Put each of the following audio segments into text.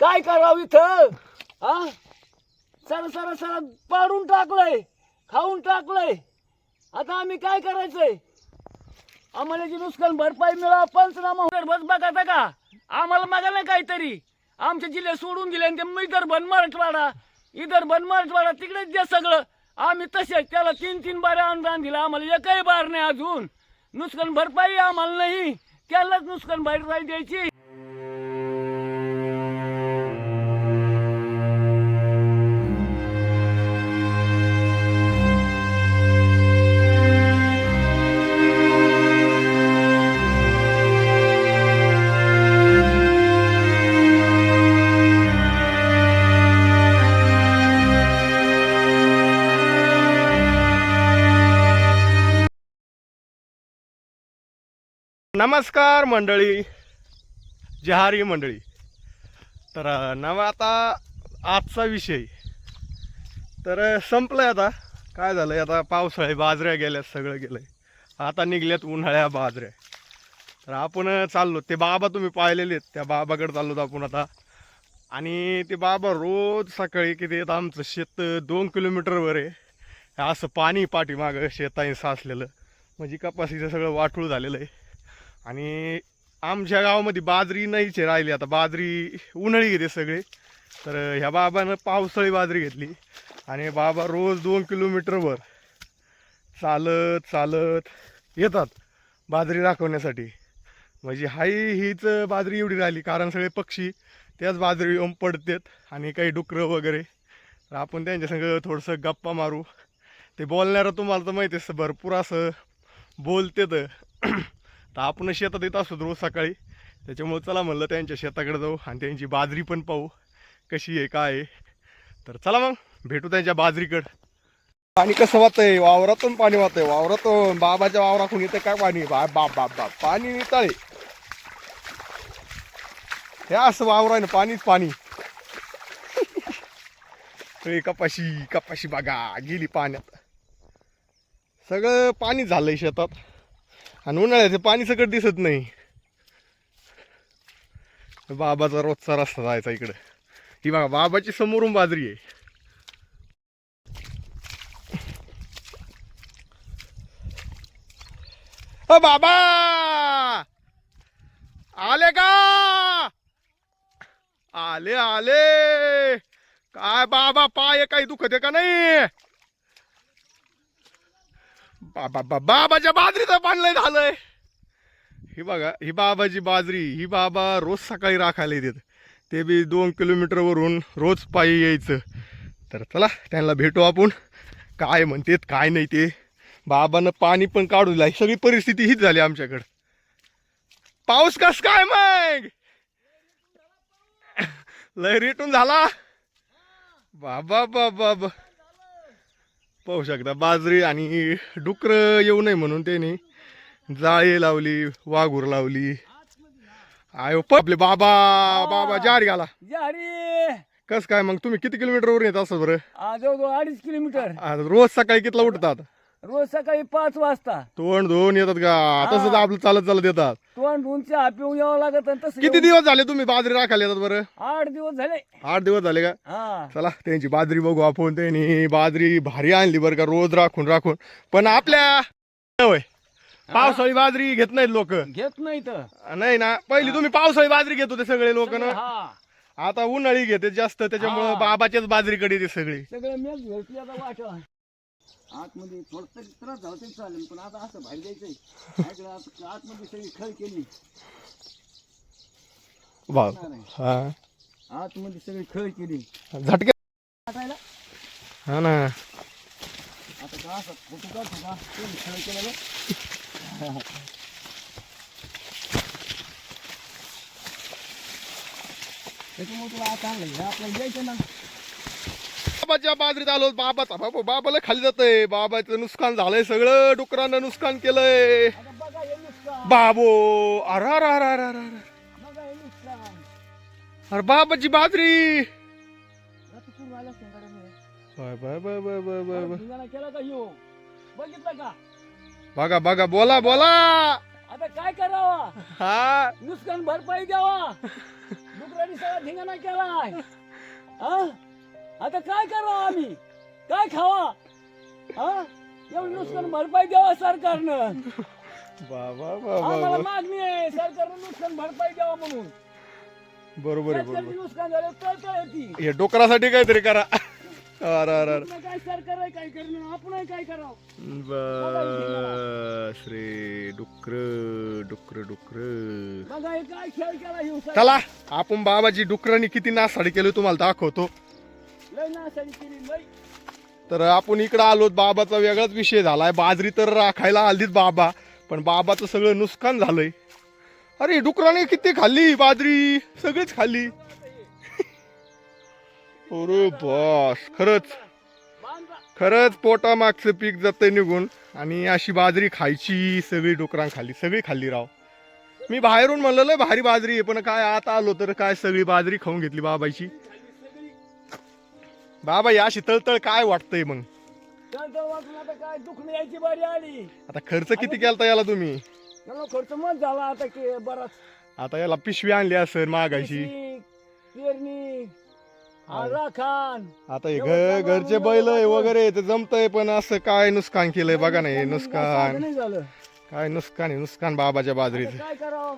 काय करावं इथं? हा? सर सर सर पाडून टाकलंय. खाऊन टाकलंय. आता आम्ही काय करायचंय? आम्हाला जी नुकसान भरपाई मिळा पंचनामा होणार बस बघा का आम्हाला मागा नाही काहीतरी. आमचे जिल्हे सोडून दिले आणि ते मग इधर बन मराठवाडा इधर बन मराठवाडा तिकडेच द्या सगळं आम्ही तसेच त्याला तीन तीन बारे अनुदान दिलं. आम्हाला एकही बार नाही अजून. नुकसान भरपाई आम्हाला नाही. त्यालाच नुकसान भरपाई द्यायची. नमस्कार मंडळी. जहारी मंडळी. तर अ, नवा आता आजचा विषय. तर संपलं संपलंय आता. काय झालंय आता? पावसाळे बाजऱ्या गेल्या सगळं गेलंय. आता निघल्यात उन्हाळ्या बाजऱ्या. तर आपण चाललो. ते बाबा तुम्ही पाहिलेले आहेत. त्या बाबाकडे चाललो आपण आता. आणि ते बाबा रोज सकाळी किती येतं आमचं शेत दोन किलोमीटरवर आहे. असं पाणी पाठीमागं शेताने साचलेलं. म्हणजे कपाशीचं सगळं वाटूळ झालेलं आहे. आणि आमच्या गावामध्ये बाजरी नाहीच आहे राहिली. आता बाजरी उन्हाळी घेते सगळे. तर ह्या बाबानं पावसाळी बाजरी घेतली. आणि बाबा रोज दोन किलोमीटरवर चालत चालत येतात बाजरी राखवण्यासाठी म्हणजे हाई हीच बाजरी एवढी राहिली. कारण सगळे पक्षी त्याच बाजरी येऊन पडतात आणि काही डुकरं वगैरे. तर आपण त्यांच्यासंग थोडंसं गप्पा मारू. ते बोलणारं तुम्हाला तर माहिती आहे भरपूर असं बोलते तर आपण शेतात येत असतो रोज सकाळी. त्याच्यामुळं चला म्हणलं त्यांच्या शेताकडे जाऊ आणि त्यांची बाजरी पण पाहू. कशी आहे काय आहे. तर चला मग भेटू त्यांच्या बाजरीकडं. पाणी कसं वाहतंय? वावरातून पाणी वाहतंय. वावरातून बाबाच्या वावराकडून येतं काय पाणी? बा बाप बाप बाप पाणी निताळे. हे असं वावर आहे ना पाणीच पाणी. कपाशी कपाशी बघा गेली पाण्यात. सगळं पाणी झालंय शेतात. आणि उन्हाळ्याचं पाणी सगळं दिसत नाही. बाबाचा रोजचा रस्ता जायचा इकडं. ही बघा बाबाची समोरून बाजरी आहे. अ बाबा! आले का? आले आले! काय बाबा पाय काही दुखत आहे का नाही? बाबा बा- बाबाच्या बाजरीचं पाणलंय झालंय. ही बघा ही बाबाची बाजरी ही बाबा रोज सकाळी राखायला येतात. ते बी दोन किलोमीटरवरून रोज पायी यायचं. तर चला त्यांना भेटू आपण. काय म्हणतेत काय नाही ते. बाबानं पाणी पण काढू दिलं सगळी परिस्थिती हीच झाली आमच्याकडं. पाऊस कस काय मग? लय रेटून झाला. बाबा बाबा बा पाहू शकता बाजरी आणि डुकरं येऊ नये म्हणून त्याने जाळी लावली वाघूर लावली. आयो आपले बाबा बाबा जारी घाला. जारी कस काय मग? तुम्ही किती किलोमीटरवरून येत असं बरं? जवळजवळ अडीच किलोमीटर. रोज सकाळी कितीला उठतात? रोज सकाळी पाच वाजता. तोंड धुवून येतात का? तसंच आपलं चालत चालत येतात. तोंड धुवून चहा पिऊन यावं लागत आणि तसं किती दिवस झाले तुम्ही बाजरी राखायला येतात बरं? आठ दिवस झाले. आठ दिवस झाले का? हा. चला त्यांची बाजरी बघू आपण. त्यांनी बाजरी भारी आणली बरं का रोज राखून राखून. पण आपल्या होय. पावसाळी बाजरी घेत नाहीत लोक. घेत नाही तर नाही ना. पहिली तुम्ही पावसाळी बाजरी घेत होते सगळे लोक ना? हा. आता उन्हाळी घेते जास्त त्याच्यामुळे. बाबाच्याच बाजरीकडे येते सगळी. सगळं मेच घेतली आता वाटा आतमध्ये थोडं तरी त्रास झाला तरी चालेल पण आता असं बाहेर ऐकलं आता आतमध्ये सगळी खळ केली. हा. आतमध्ये सगळी खळ केली. झटके. हा ना. आता का असं फोटो काढतो का कोणी खळ केलेलं? त्याच्यामुळे तुला आता आणलं आपल्याला द्यायचं ना. बाबाच्या बाजरीत आलो. बाबाचा बाबा बाबाला खाली जातंय. बाबाचं नुकसान झालंय सगळं. डुकरानं नुकसान केलंय. बाबो. अरे अरे बाबाची बाजरी. Bye bye bye bye bye bye bye. धिंगाणा बघा बघा बोला बोला. आता काय करावा? हा. नुकसान भरपाई द्यावा. डुकरांनी सगळा ठिकाणा केलाय. हा? आता काय करावं आम्ही? काय खावा? हा? एवढं नुकसान भरपाई द्यावा सरकारनं. बाबा आम्हाला बाबा. मागणी आहे सरकारनं नुकसान भरपाई द्यावा म्हणून. बरोबर आहे शेतकऱ्याची बरोबर. नुकसान झालं येते हे डोकरासाठी काहीतरी करा. अरे अरे अरे. आपलं काय सरकार आहे काय करणं आपण काय करावं? बस रे डुकर डुकर डुकर. बघा हे काय खेळ केला चला आपण बाबाची डुकरांनी किती नासाडी केली तुम्हाला दाखवतो. तर आपण इकडं आलो बाबाचा वेगळाच विषय झालाय. बाजरी तर राखायला आलीच बाबा पण बाबाचं सगळं नुकसान झालंय. अरे डुकराने किती खाल्ली बाजरी? सगळीच खाल्ली. अरे बस खरंच. खरंच पोटामागचं पीक जातं निघून. आणि अशी बाजरी खायची सगळी डुकरां खाल्ली सगळी खाल्ली राव. मी बाहेरून म्हणलं भारी बाजरी आहे पण काय आता आलो तर काय सगळी बाजरी खाऊन घेतली बाबाची. बाबा या अशी तळतळ काय वाटतंय मग? आता काय दुखणं यायची बारी आली आता खर्च किती केलता याला तुम्ही? त्याला खर्च मग झाला आता की बराच. आता याला पिशवी आणली असेल मागायची कृषी, पेरणी राखण आता हे घर घरचे बैल आहे वगैरे ते जमतंय पण असं काय नुकसान केलंय बघा ना हे नुकसान. नाही झालं. काय नुकसान आहे नुकसान बाबाच्या बाजरीचं. काय करावं?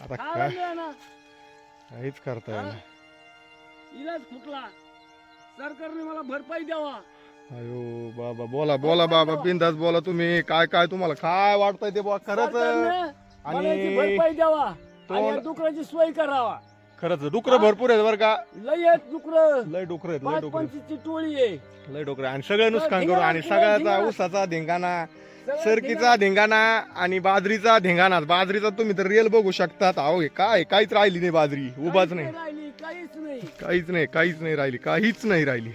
आता खायला काय? मिळेना. काहीच करता येईल? इलाज फुटला. सरकारने मला भरपाई द्यावा. अयो बाबा बोला बोला बाबा बिंदास बोला तुम्ही. काय काय तुम्हाला काय वाटतंय ते बुवा? खरंच सरकारने मला याची भरपाई द्यावा आणि या डुकराची सोय करावा. खरंच डुकर भरपूर आहेत बरं का? लय आहेत डुकर. लय डुकर आहेत लय पाच डुकर पंचवीसची टोळी आहे. लय डुकर आणि सगळं नुकसान करू आणि सगळ्याचा. ऊसाचा धिंगाणा सगळं सरकीचा धिंगाणा. आणि बाजरीचा धिंगाणा. बाजरीचा तुम्ही तर रिअल बघू शकतात. अहो हे काय काहीच राहिली नाही बाजरी. उभाच नाही राहिली. काहीच नाही. काहीच नाही काहीच नाही राहिली काहीच नाही राहिली.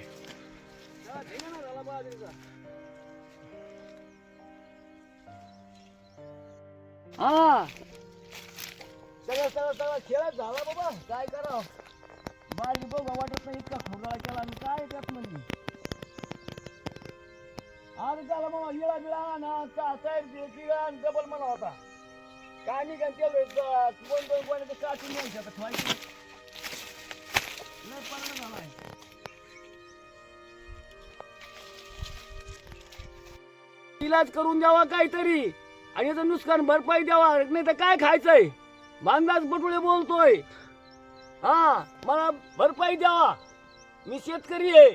हा, सगळं सगळं सगळं खेळत झाला बाबा. काय करावं? बाजरी बघा वाटत नाही इतका खोगळा केला आणि काय त्यात म्हणजे आणि त्याला मग इळा बिळा ना तयार किळा डबल म्हणा होता. काय नाही केलं कोण दोन कोण काठी नाही आता ठेवायची इलाज करून द्यावा काहीतरी. आणि याचं नुकसान भरपाई द्यावा. नाही तर काय खायचंय? बांधाच बटुळे बोलतोय. हा मला भरपाई द्यावा. मी शेतकरी आहे.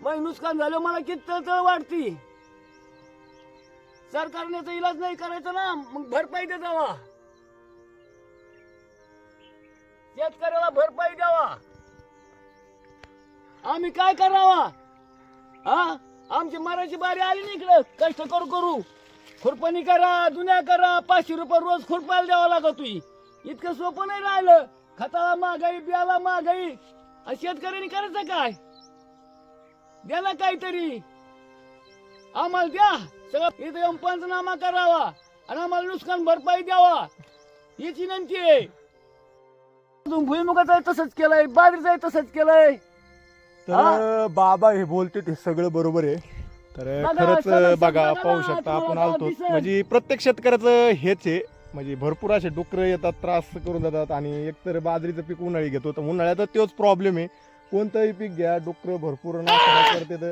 मग नुकसान झालं मला किती तळतळ वाटती सरकारने याचा इलाज नाही करायचा ना मग भरपाई द्यावा शेतकऱ्याला भरपाई द्यावा. आम्ही काय करावा? हा? आमची मराठी बारी आली ना इकडं. कष्ट करू करू. खुरपणी करा दुन्या करा. पाचशे रुपये रोज खुरपायला द्यावा लागत तुई. इतकं सोपं नाही राहिलं. खताला महागाई बियाला महागाई. आणि शेतकऱ्यांनी करायचं काय? द्या ना काहीतरी. आम्हाला द्या. सगळं इथं येऊन पंचनामा करावा. आणि आम्हाला नुकसान भरपाई द्यावा. हीच विनंती आहे. अजून भुईमुगाचं तसंच केलंय. बाजरीचाही तसंच केलंय. तर बाबा हे बोलते ते सगळं बरोबर आहे. तर खरंच बघा पाहू शकता आपण आलतो. म्हणजे प्रत्येक शेतकऱ्याचं हेच आहे. म्हणजे भरपूर असे डुकर येतात त्रास करून जातात आणि एकतर बाजरीचं पीक उन्हाळी घेतो तर उन्हाळ्यात तोच प्रॉब्लेम आहे. कोणतंही पीक घ्या डुकर भरपूर नाश करतात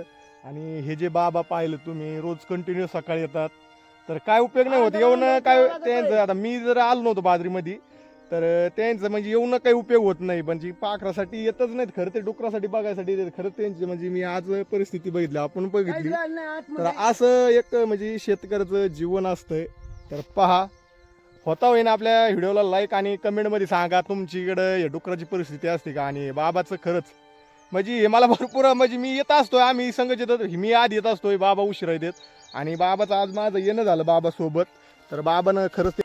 आणि हे जे बाबा पाहिलं तुम्ही रोज कंटिन्यू सकाळी येतात. तर काय उपयोग नाही होत. येऊन काय. त्यांचं आता मी जर आलो नव्हतो बाजरीमध्ये तर त्यांचं म्हणजे येऊन काही उपयोग होत नाही म्हणजे पाखरासाठी येतच नाहीत खरं ते डुकरासाठी बघायसाठी येतात. खरं त्यांची म्हणजे मी आज परिस्थिती बघितली आपण बघितली तर. असं एक म्हणजे शेतकऱ्याचं जीवन असतंय तर पहा होता होईना आपल्या व्हिडिओला लाईक आणि कमेंटमध्ये सांगा तुमच्याकडं हे डुकराची परिस्थिती असते का आणि बाबाचं खरंच म्हणजे हे मला भरपूर म्हणजे मी येत असतोय आम्ही संघच येत. मी आज येत असतोय बाबा उशिरा येतात आणि बाबाचं आज माझं येणं झालं बाबासोबत तर बाबानं खरंच.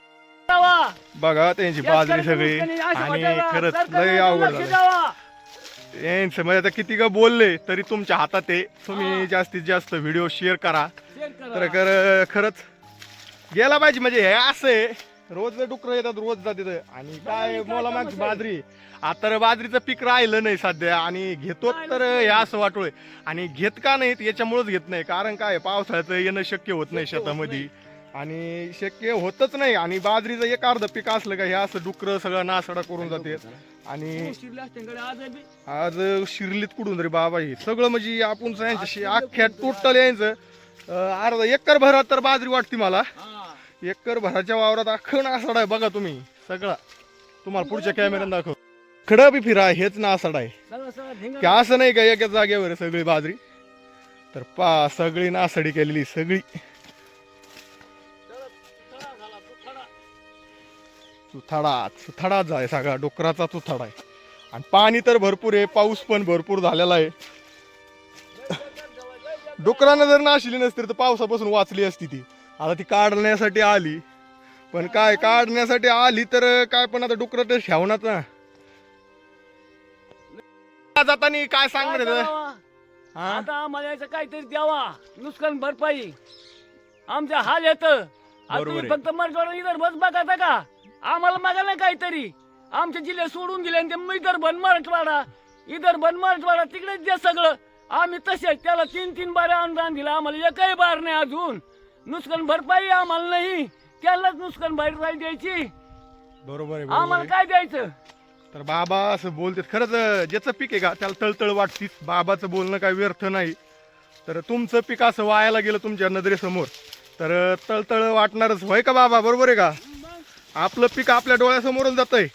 बघा त्यांची बाजरी सगळी. आणि खरंच लय अवघड झालं. यांचं म्हणजे आता किती का बोलले तरी तुमच्या हातात आहे. तुम्ही. जास्तीत जास्त व्हिडिओ शेअर करा. तर कर खरंच गेला पाहिजे म्हणजे हे असं आहे. रोज डुकर येतात रोज जातात. आणि काय मोला माग? बाजरी? आता बाजरीचं पीक राहिलं नाही सध्या. आणि घेतो तर. हे असं वाटोय आणि घेत का नाहीत याच्यामुळेच घेत नाही. कारण काय पावसाळ्याचं येणं शक्य होत नाही शेतामध्ये. आणि शक्य होतच नाही. आणि बाजरीचं एक अर्ध पीक असलं का हे असं डुकर सगळं नासडा करून जाते. आणि कडे आज शिरलीत कुठून रे बाबा हे. सगळं म्हणजे आपण यांच्याशी अख्ख्या टोटल यांचं अं, अर्धा एकर भरात तर बाजरी वाटते मला. हा. एकर भराच्या वावरात अख्खं नासाड आहे बघा तुम्ही. सगळा. तुम्हाला पुढच्या कॅमेऱ्यात दाखव. खडं बी फिरा हेच नासाड आहे. की असं नाही का एका जागेवर सगळी बाजरी? तर पा सगळी नासाडी केलेली सगळं. चुथाडा चुथाडाच आहे सगळा डोकराचा चुथाडा आहे. आणि पाणी तर भरपूर आहे पाऊस पण भरपूर झालेला आहे. डुकरानं जर नाशिली नसती तर पावसापासून वाचली असती ती. आता ती काढण्यासाठी आली. पण काय काढण्यासाठी आली तर काय पण आता डुकर तर ठेवणार ना. जाताना काय सांगणार? आता आम्हाला याचं काहीतरी द्यावा. नुकसान भरपाई. आमच्या हाल येत. फक्त मराठवाडा इधर बस बघा का आम्हाला मागा नाही काहीतरी. आमचे जिल्हे सोडून दिले आणि ते इधर बन मराठवाडा इधर बन मराठवाडा तिकडेच द्या सगळं आम्ही तसेच त्याला तीन तीन बारे अनुदान दिलं आम्हाला एकही बार नाही अजून. नुकसान भरपाई आम्हाला नाही. त्यालाच नुकसान भरपाई द्यायची. बरोबर आहे बरोबर आम्हाला आहे. काय द्यायचं? तर बाबा असं बोलतात खरंच ज्याचं पीक आहे का त्याला तळतळ वाटतीच. बाबाचं बोलणं काय व्यर्थ नाही. तर तुमचं पीक असं वायाला गेलं तुमच्या नजरेसमोर. तर तळतळ वाटणारच होय का बाबा? बरोबर आहे का? आपलं पीक आपल्या डोळ्यासमोरून जातंय.